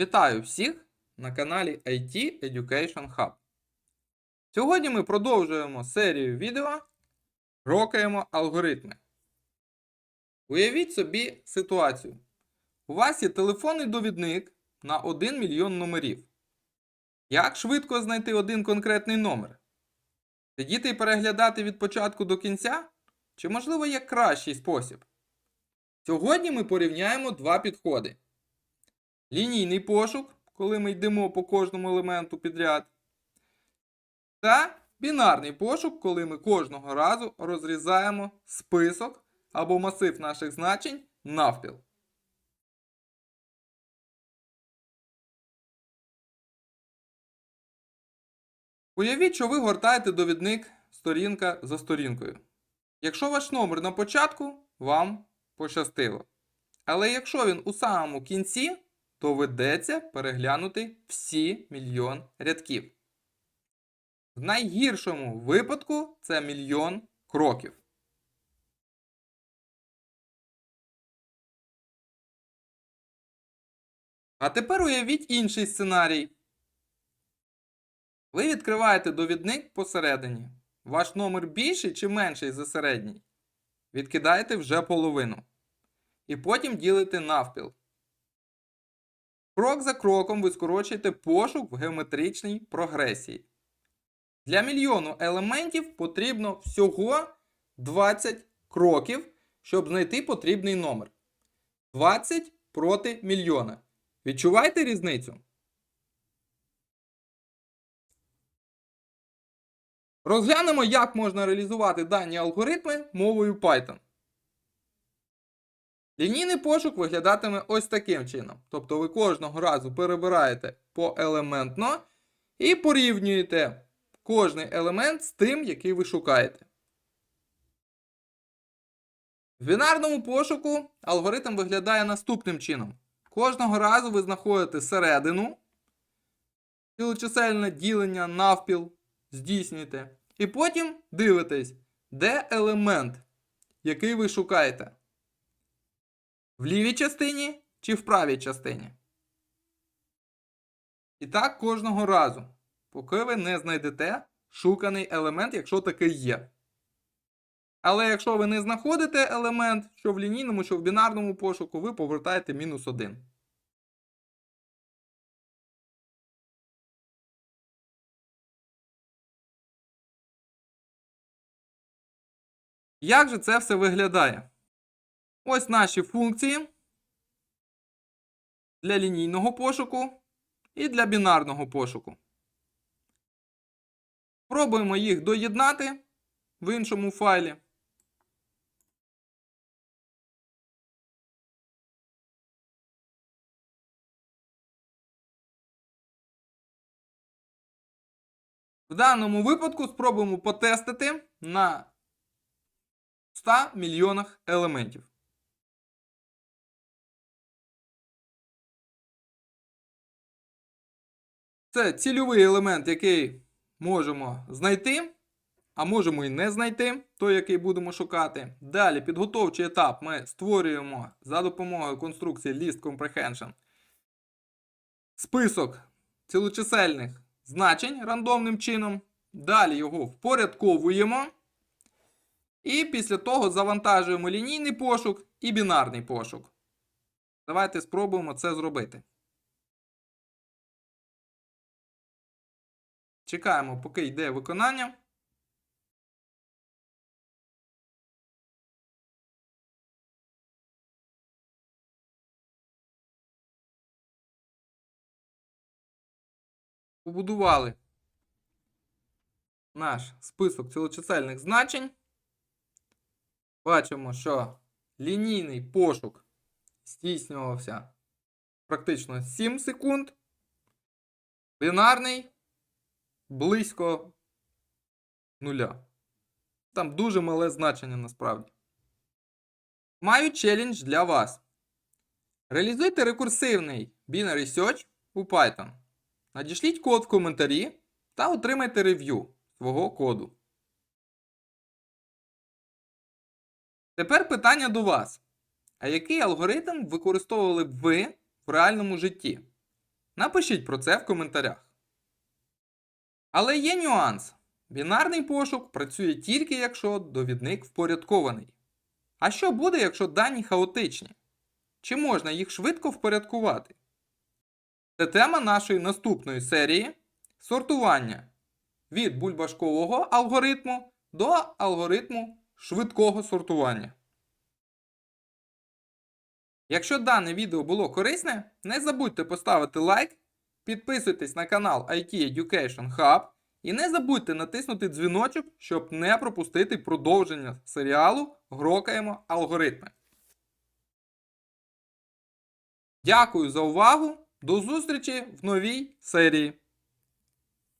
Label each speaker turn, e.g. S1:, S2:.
S1: Вітаю всіх на каналі IT Education Hub. Сьогодні ми продовжуємо серію відео Рокаємо алгоритми. Уявіть собі ситуацію. У вас є телефонний довідник на 1 мільйон номерів. Як швидко знайти один конкретний номер? Сидіти і переглядати від початку до кінця? Чи, можливо, є кращий спосіб? Сьогодні ми порівняємо два підходи лінійний пошук, коли ми йдемо по кожному елементу підряд, та бінарний пошук, коли ми кожного разу розрізаємо список або масив наших значень навпіл. Уявіть, що ви гортаєте довідник сторінка за сторінкою. Якщо ваш номер на початку, вам пощастило. Але якщо він у самому кінці, то ведеться переглянути всі мільйон рядків. В найгіршому випадку це мільйон кроків. А тепер уявіть інший сценарій. Ви відкриваєте довідник посередині. Ваш номер більший чи менший за середній. Відкидаєте вже половину. І потім ділите навпіл. Крок за кроком ви скорочуєте пошук в геометричній прогресії. Для мільйону елементів потрібно всього 20 кроків, щоб знайти потрібний номер. 20 проти мільйона. Відчуваєте різницю? Розглянемо, як можна реалізувати дані алгоритми мовою Python. Лінійний пошук виглядатиме ось таким чином. Тобто ви кожного разу перебираєте поелементно і порівнюєте кожний елемент з тим, який ви шукаєте. В бінарному пошуку алгоритм виглядає наступним чином. Кожного разу ви знаходите середину, цілочисельне ділення навпіл здійснюєте. І потім дивитесь, де елемент, який ви шукаєте. В лівій частині чи в правій частині. І так кожного разу, поки ви не знайдете шуканий елемент, якщо такий є. Але якщо ви не знаходите елемент, що в лінійному, що в бінарному пошуку, ви повертаєте мінус 1. Як же це все виглядає? Ось наші функції для лінійного пошуку і для бінарного пошуку. Пробуємо їх доєднати в іншому файлі. В даному випадку спробуємо потестити на 100 мільйонах елементів. Це цільовий елемент, який можемо знайти, а можемо і не знайти, той, який будемо шукати. Далі, підготовчий етап ми створюємо за допомогою конструкції List Comprehension список цілочисельних значень рандомним чином. Далі його впорядковуємо. І після того завантажуємо лінійний пошук і бінарний пошук. Давайте спробуємо це зробити. Чекаємо, поки йде виконання. Побудували наш список цілочисельних значень. Бачимо, що лінійний пошук здійснювався практично 7 секунд. Бінарний близько нуля. Там дуже мале значення насправді. Маю челендж для вас. Реалізуйте рекурсивний binary search у Python. Надішліть код в коментарі та отримайте рев'ю свого коду. Тепер питання до вас. А який алгоритм використовували б ви в реальному житті? Напишіть про це в коментарях. Але є нюанс. Бінарний пошук працює тільки якщо довідник впорядкований. А що буде, якщо дані хаотичні? Чи можна їх швидко впорядкувати? Це тема нашої наступної серії сортування від бульбашкового алгоритму до алгоритму швидкого сортування. Якщо дане відео було корисне, не забудьте поставити лайк, підписуйтесь на канал IT Education Hub і не забудьте натиснути дзвіночок, щоб не пропустити продовження серіалу Грокаємо алгоритми. Дякую за увагу! До зустрічі в новій серії!